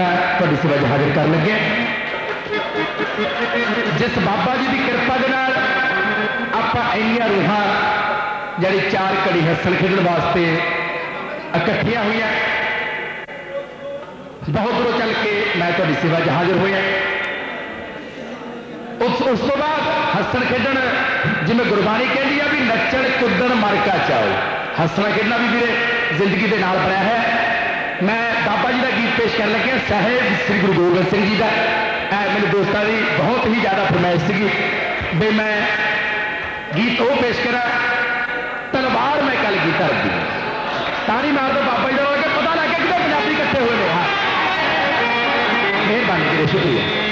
ਖੇਡਣਾ ਤੁਹਾਡੀ ਸੇਵਾ 'ਚ ਹਾਜ਼ਰ ਕਰਨ ਲੱਗੇ ਜਿਸ ਬਾਬਾ ਜੀ ਦੀ ਕਿਰਪਾ ਦੇ ਨਾਲ ਆਪਾਂ ਇੰਨੀਆਂ ਰੂਹਾਂ ਜਿਹੜੀ ਚਾਰ ਘੜੀ ਹੱਸਣ ਖੇਡਣ ਵਾਸਤੇ ਇਕੱਠੀਆਂ ਹੋਈਆਂ ਬਹੁਤ ਦੂਰੋਂ ਚੱਲ ਕੇ ਮੈਂ ਤੁਹਾਡੀ ਸੇਵਾ 'ਚ ਹਾਜ਼ਰ ਹੋਇਆ ਉਸ ਉਸ ਤੋਂ ਬਾਅਦ ਹੱਸਣ ਖੇਡਣ ਜਿਵੇਂ ਗੁਰਬਾਣੀ ਕਹਿੰਦੀ ਆ ਵੀ ਨੱਚਣ ਕੁੱਦਣ ਮਰਕਾ ਚਾਓ ਹੱਸਣਾ ਖੇਡਣਾ ਵੀ ਵੀਰੇ ਜ਼ਿੰਦਗੀ ਦੇ ਨਾਲ ਬਣਿਆ ਹੈ ਮੈਂ ਬਾਬਾ ਜੀ ਦਾ ਗੀਤ ਪੇਸ਼ ਕਰਨ ਲੱਗਿਆ ਸਾਹਿਬ ਸ੍ਰੀ ਗੁਰੂ ਗੋਬਿੰਦ ਸਿੰਘ ਜੀ ਦਾ ਇਹ ਮੇਰੇ ਦੋਸਤਾਂ ਦੀ ਬਹੁਤ ਹੀ ਜ਼ਿਆਦਾ ਫਰਮਾਇਸ਼ ਸੀਗੀ ਵੀ ਮੈਂ ਗੀਤ ਉਹ ਪੇਸ਼ ਕਰਾਂ ਤਲਵਾਰ ਮੈਂ ਕਲ ਕੀ ਧਰਦੀ ਤਾੜੀ ਮਾਰ ਦੋ ਬਾਬਾ ਜੀ ਦਾ ਕਿ ਪਤਾ ਲੱਗ ਗਿਆ ਕਿ ਪੰਜਾਬੀ ਇਕੱਠੇ ਹੋਏ ਨੇ ਹਾਂ ਮਿਹਰਬਾਨੀ ਵੀਰੇ ਸ਼ੁਕਰੀਆ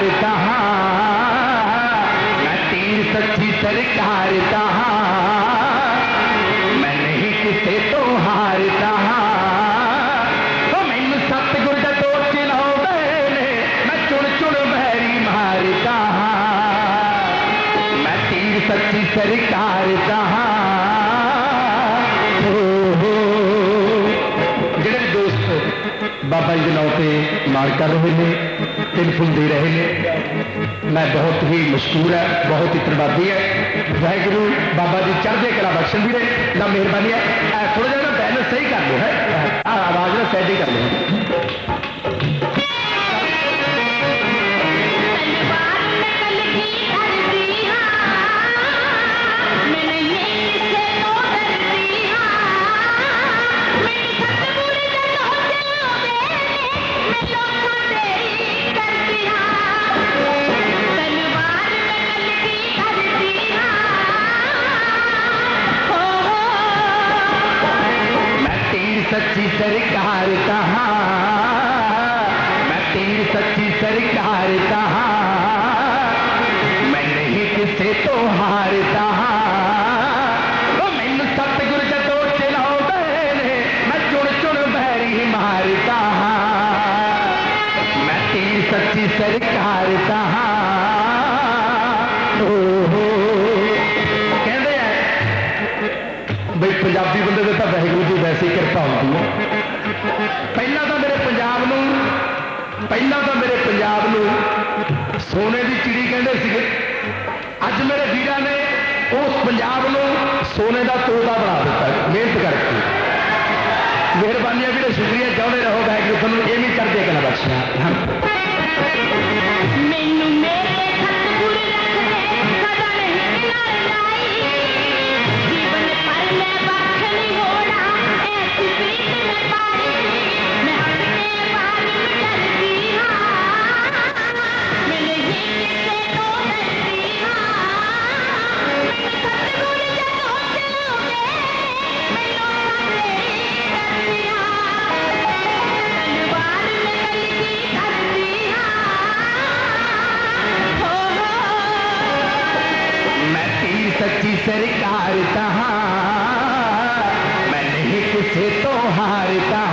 सरकार कहा मैं तीन सच्ची सरकार कहा मैं नहीं किसे तो हारता तो सतगुर का तो मैं तीन सच्ची सरकार कहा ਬਾਬਾ ਜੀ ਦੇ मार कर रहे टिनफुल दे रहे हैं मैं बहुत ही मशहूर है, बहुत ही धनवादी है। वाहगुरु, बाबा जी चढ़ते कला बख्शन भी रहे। ना मेहरबानी है। थोड़ा जहा बैलेंस सही कर लो, है? आवाज़ ना सही कर लो। सरकार कहा। मैं तेरी सच्ची सरकार मैं नहीं किसे तो हारता मैनू मैं चुन चुन बहरी मैं तेरी सच्ची सरकार कहा। पंजाबी बंदे तो वैगुरू जी वैसी कृपा होती है ਪਹਿਲਾਂ ਤਾਂ ਮੇਰੇ ਪੰਜਾਬ ਨੂੰ, ਪਹਿਲਾਂ ਤਾਂ ਮੇਰੇ ਪੰਜਾਬ ਨੂੰ ਸੋਨੇ ਦੀ ਚਿੜੀ ਕਹਿੰਦੇ ਸੀਗੇ। ਅੱਜ ਮੇਰੇ ਵੀਰਾਂ ਨੇ ਉਸ ਪੰਜਾਬ ਨੂੰ ਸੋਨੇ ਦਾ ਤੋੜਾ ਬਣਾ ਦਿੱਤਾ, ਮਿਹਨਤ ਕਰਕੇ। ਮਿਹਰਬਾਨੀਆਂ ਵੀਰੇ, ਸ਼ੁਕਰੀਆ, ਚਾਹੁੰਦੇ ਰਹੋ, ਵਾਹਿਗੁਰੂ, ਤੁਹਾਨੂੰ ਇਹ ਵੀ ਕਰਦੇ ਕਲਾ ਬਖਸ਼ਿਆ Arita tá.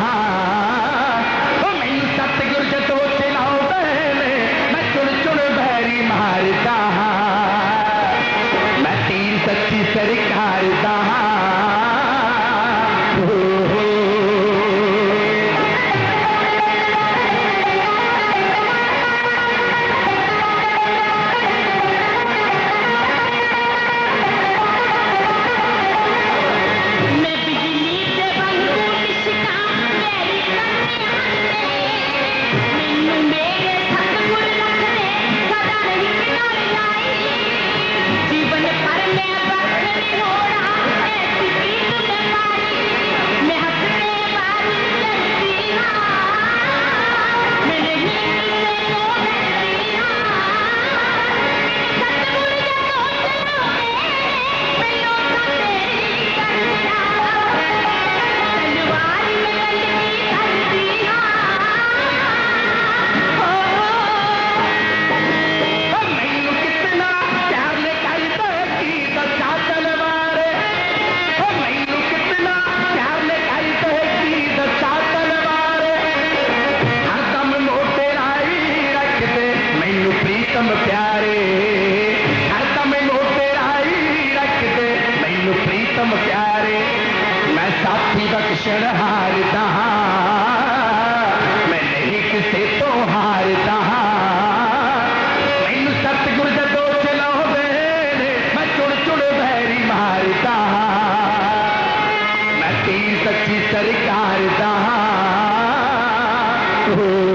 Yahoo!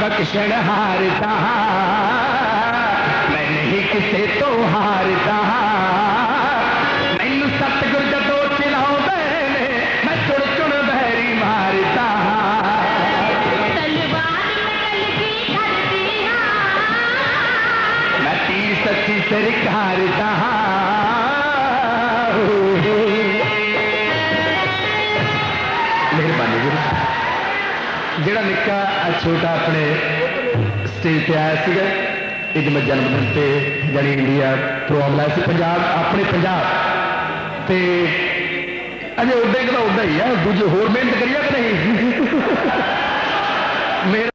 बख्शण हारता। मैं नहीं किसे तो हारता। मैनू सतगुर जदो चिलाओ बहने मैं चुन चुन बहरी मारता। मैं तीर सची सरकारता ਜਿਹੜਾ ਨਿੱਕਾ ਛੋਟਾ ਆਪਣੇ ਸਟੇਜ ਤੇ ਆਇਆ ਸੀਗਾ, ਇਹ ਮੈਂ ਜਨਮ ਦਿਨ ਤੇ ਜਿਹੜੀ ਇੰਡੀਆ ਪ੍ਰੋਗਰਾਮ ਲਾਇਆ ਸੀ, ਪੰਜਾਬ, ਆਪਣੇ ਪੰਜਾਬ। ਤੇ ਅਜੇ ਉੱਡੇ ਕਿਹਦਾ ਉੱਡਾ ਹੀ ਆ, ਦੂਜੇ ਹੋਰ ਮਿਹਨਤ ਕਰੀਆ ਕਿ ਨਹੀਂ? ਮੇਰਾ